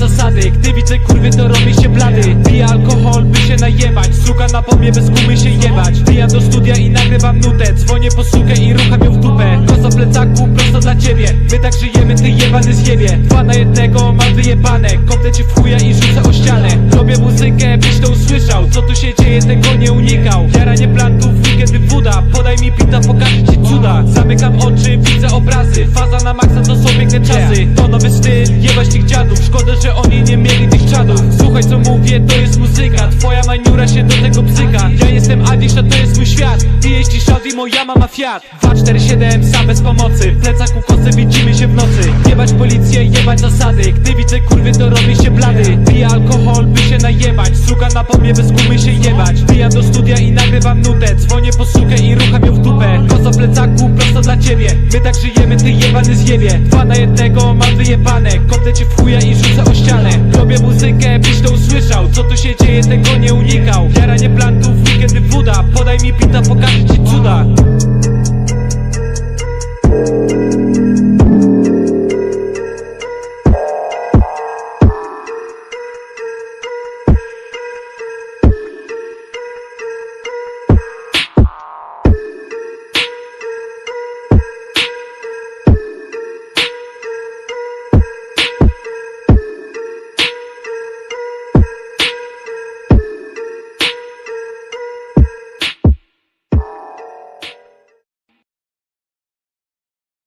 zasady. Gdy widzę kurwy to robię się blady. Piję alkohol by się najebać. Suka na pomie bez gumy się jebać. Wbijam do studia i nagrywam nutę. Dzwonię po sukę i rucham ją w dupę. Kosa plecaku prosto dla ciebie. My tak żyjemy ty jebany zjebie Dwa na jednego mam wyjebane. Kopnę ci w chuja i rzucę o ścianę. Robię muzykę byś to usłyszał. Co tu się dzieje tego nie unikał. Jaranie plantów weekendy woda Podaj mi pita pokażę ci cuda To nowy styl jebać tych dziadów. Szkoda że oni nie mieli tych czadów. Słuchaj co mówię to jest muzyka. Twoja maniura się do tego bzyka Ja jestem Adiś a to jest mój świat. Ty jeździsz Audi moja mama Fiat. 247 sam bez pomocy. W plecaku kosę widzimy się w nocy. Jebać policję jebać zasady. Gdy widzę kurwy to robię się blady. Piję alkohol by się najebać. Suka na pomie bez gumy się jebać Wbijam do studia i nagrywam nutę. Dzwonię po sukę i rucham ją w dupę. Kosa plecaku prosto dla ciebie. My tak żyjemy ty jebany zjebie Dwa na jednego mam wyjebane. Kopnę ci w chuja i rzucę o ścianę. Robię muzykę byś to usłyszał. Co tu się dzieje tego nie unikał. Jaranie plantów weekendy woda Podaj mi pita pokażę ci cuda